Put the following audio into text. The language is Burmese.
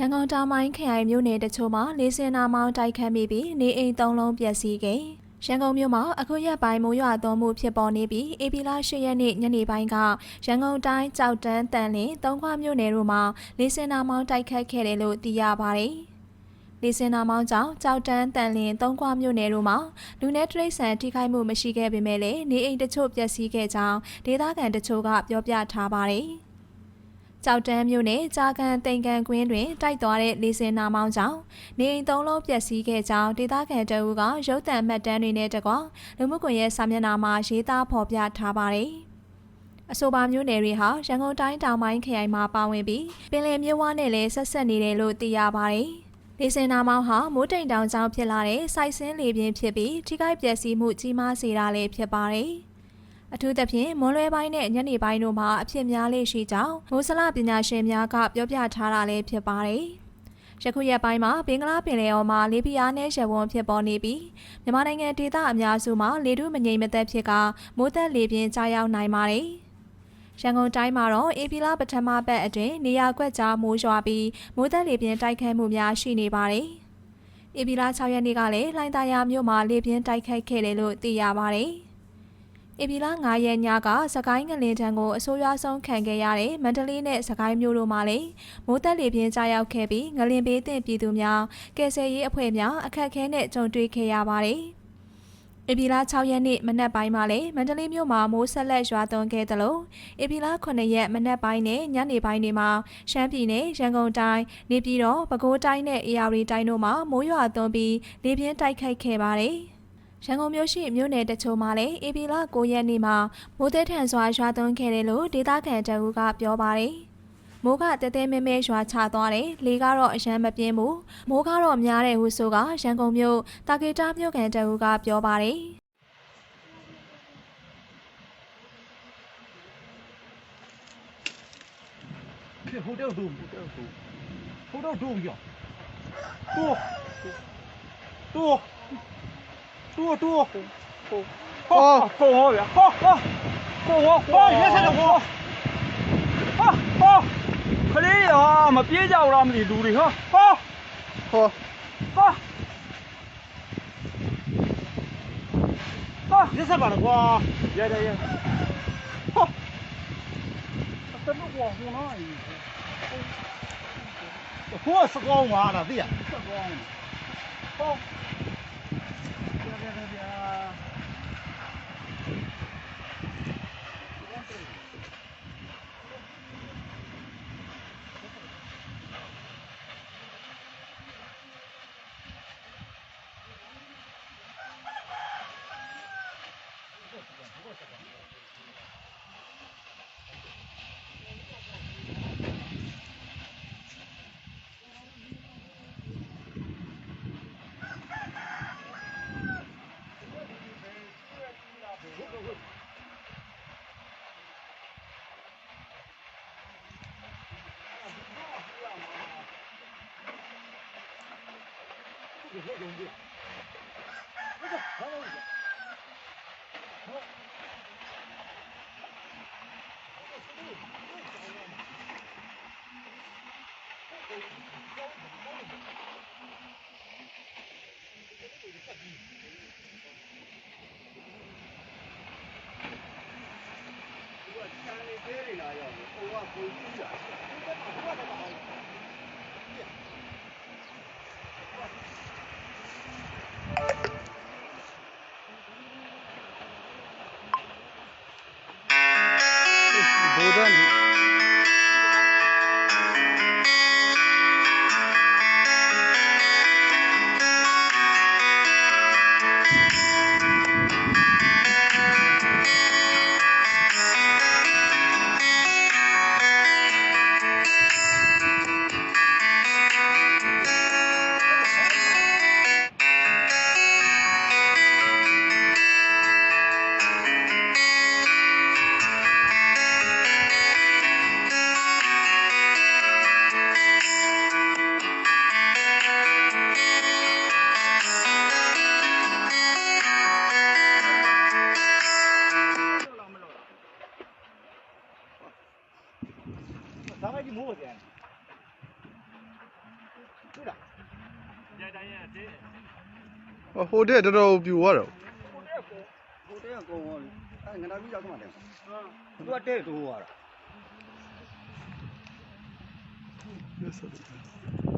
ရန်ကုန်တောင်ပိုင်းခရိုင်မြို့နယ်တချို့မှာလေးစင်နာမောင်းတိုက်ခတ်မိပြီးနေအိမ်သုံးလုံးပျက်စီးခဲ့ရန်ကုန်မြို့မှာအခုရက်ပိုင်းမိုးရွာသွန်းမှုဖြစ်ပေါ်နေပြီးအေပီလာ၈ရက်နေ့ညနေပိုင်းကရန်ကုန်တိုင်းကြောက်တန်းတန်လင်းသုံးခွမြို့နယ်တို့မှာလေးစင်နာမောင်းတိုက်ခတ်ခဲ့တယ်လို့သိရပါတယ်။လေးစင်နာမောင်းကြောင့်ကြောက်တန်းတန်လင်းသုံးခွမြို့နယ်တို့မှာလူနေတရိတ်ဆန်ထိခိုက်မှုမရှိခဲ့ပေမဲ့လည်းနေအိမ်တချို့ပျက်စီးခဲ့ကြောင်းဒေသခံတချို့ကပြောပြထားပါတယ်။ ကြောက်တန်းမြို့နယ်ကြာကန်တိန်ကန်ကွင်းတွင်တိုက်သွားတဲ့လေစင်နာမောင်းကြောင့်နေအိမ်သုံးလုံးပျက်စီးခဲ့ကြောင်းဒေသခံတအူးကရုတ်တံမှတ်တမ်းတွေနဲ့တကွလူမှုကွန်ရက်စာမျက်နှာမှာရေးသားဖော်ပြထားပါတယ်။အဆိုပါမျိုးနယ်တွေဟာရန်ကုန်တိုင်းတောင်ပိုင်းခရိုင်မှာပါဝင်ပြီးပင်လယ်မြစ်ဝနဲ့လည်းဆက်ဆက်နေတယ်လို့သိရပါတယ်။လေစင်နာမောင်းဟာမိုးတိမ်တောင်ကြောင့်ဖြစ်လာတဲ့စိုက်ဆင်းလေပြင်းဖြစ်ပြီးထိခိုက်ပျက်စီးမှုကြီးမားစေတာလည်းဖြစ်ပါတယ်။ အထူးသဖြင့်မွန်လွဲပိုင်းနဲ့ညနေပိုင်းတို့မှာအဖြစ်များလေးရှိကြောင်းမိုးစလပညာရှင်များကပြောပြထားတာလည်းဖြစ်ပါတယ်။ယခုရက်ပိုင်းမှာဘင်္ဂလားပင်လယ်အော်မှာလေပြင်းအားနဲ့ရှယ်ဝန်းဖြစ်ပေါ်နေပြီးမြန်မာနိုင်ငံဒေသအများစုမှာလေထုမငြိမ်မသက်ဖြစ်ကမိုးသက်လေပြင်းကြားရောက်နိုင်ပါတယ်။ရန်ကုန်တိုင်းမှာတော့အေပီလာပထမပတ်အတွင်းနေရာကွက်ကြားမိုးရွာပြီးမိုးသက်လေပြင်းတိုက်ခတ်မှုများရှိနေပါတယ်။အေပီလာ6ရက်နေ့ကလည်းလှိုင်းသာယာမြို့မှာလေပြင်းတိုက်ခတ်ခဲ့တယ်လို့သိရပါတယ်။ ဧပြီလ9ရက်ညကစကိုင်းငလင်တန်းကိုအဆိုးရွားဆုံးခံခဲ့ရတဲ့မန္တလေးနဲ့စကိုင်းမြို့တို့မှာလည်းမိုးသက်လေပြင်းကြားရောက်ခဲ့ပြီးငလင်ဘေးတင်ပြည်သူများကယ်ဆယ်ရေးအဖွဲ့များအခက်အခဲနဲ့ကြုံတွေ့ခဲ့ရပါတယ်။ဧပြီလ6ရက်နေ့မနက်ပိုင်းမှာလည်းမန္တလေးမြို့မှာမိုးဆက်လက်ရွာသွန်းခဲ့သလိုဧပြီလ9ရက်မနက်ပိုင်းနဲ့ညနေပိုင်းတွေမှာရှမ်းပြည်နယ်ရန်ကုန်တိုင်းနေပြည်တော်ပဲခူးတိုင်းနဲ့အေရဝတီတိုင်းတို့မှာမိုးရွာသွန်းပြီးလေပြင်းတိုက်ခိုက်ခဲ့ပါတယ်။ ရန်ကုန်မြို့ရှိမြို့နယ်တချို့မှာလည်းဧပြီလ9ရက်နေ့မှာမိုးသည်ထန်စွာရွာသွန်းခဲ့တယ်လို့ဒေသခံတအူးကပြောပါတယ်။မိုးကတဲတဲမဲမဲရွာချသွားတယ်။လေကတော့အရန်မပြင်းဘူး။မိုးကတော့များတယ်ဟုဆိုကရန်ကုန်မြို့တာကေတာမြို့ခံတအူးကပြောပါတယ်။ဟိုတော့ဒုံဟိုတော့ဒုံဟိုတော့ဒုံပြောတော့တော့ 多多好红，好，凤好远，好好，凤凰的，好好，可怜呀，没别家伙那么的努力哈，好，好，好，好，月把的花，月山月，好，怎么光红了？是光完了呀，光，好。動いたか。有什么工具？不是，还有一些。我天哩，这里呢要是，我估计啊，你这大块的大。Давай не могут, я. Куда? Я дай я ты. ဟိုတဲ့တော်တော်ပြူသွားတော့ Cô thế là cô ngồi. Ai người ta biết đâu các bạn này. Tôi bắt thế là tôi ngồi. ရစတယ်